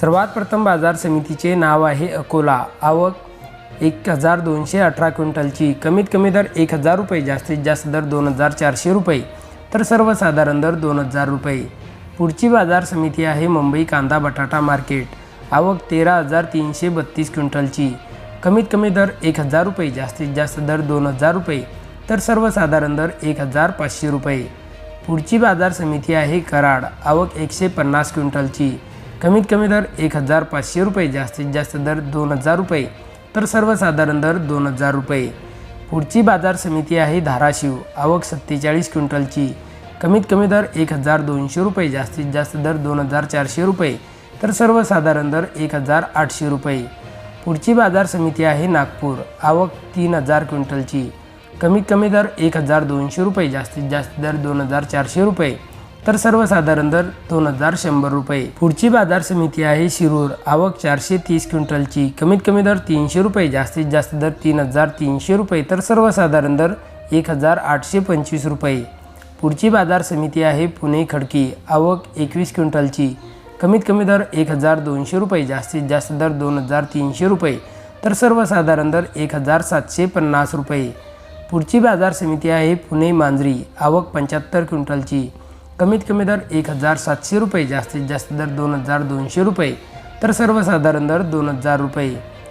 सर्वात प्रथम बाजार समितीचे नाव आहे अकोला. आवक एक हजार दोनशे अठरा क्विंटलची. कमीत कमी दर एक हजार रुपये जास्तीत जास्त दर दोन हजार चारशे रुपये. तर सर्वसाधारण दर दोन हजार रुपये. पुढची बाजार समिती आहे मुंबई कांदा बटाटा मार्केट. आवक तेरा हजार तीनशे बत्तीस क्विंटलची. कमीत कमी दर एक हजार रुपये जास्तीत जास्त दर दोन हजार रुपये. तर सर्वसाधारण दर एक हजार पाचशे रुपये. पुढची बाजार समिती आहे कराड. आवक एकशे पन्नास क्विंटलची. कमीत कमी दर एक हजार पाचशे रुपये जास्तीत जास्त दर दोन हजार रुपये. तर सर्वसाधारण दर दोन हजार रुपये. पुढची बाजार समिती आहे धाराशिव आवक सत्तेचाळीस क्विंटलची. कमीत कमी दर एक हजार दोनशे रुपये जास्तीत जास्त दर दोन हजार चारशे रुपये. तर सर्वसाधारण दर एक हजार आठशे रुपये. पुढची बाजार समिती आहे नागपूर आवक तीन हजार क्विंटलची. कमीत कमी दर एक हजार दोनशे रुपये जास्तीत जास्त दर दोन हजार चारशे रुपये. तर सर्वसाधारण दर दोन हजार शंभर रुपये. पुढची बाजार समिती आहे शिरूर. आवक चारशे तीस क्विंटलची. कमीत कमी दर तीनशे रुपये. जास्तीत जास्त दर तीन हजार तीनशे रुपये. तर सर्वसाधारण दर एक हजार आठशे पंचवीस रुपये. पुढची बाजार समिती आहे पुणे खडकी. आवक एकवीस क्विंटलची. कमीत कमी दर एक हजार दोनशे रुपये. जास्तीत जास्त दर दोन हजार तीनशे रुपये. तर सर्वसाधारण दर एक हजार सातशे पन्नास रुपये. पुढची बाजार समिती आहे पुणे मांजरी. आवक पंच्याहत्तर क्विंटलची. कमीत कमी दर एक हजार सातशे रुपये जास्तीत जास्त दर दोन हजार दोनशे रुपये. तर सर्वसाधारण दर दोन हजार रुपये.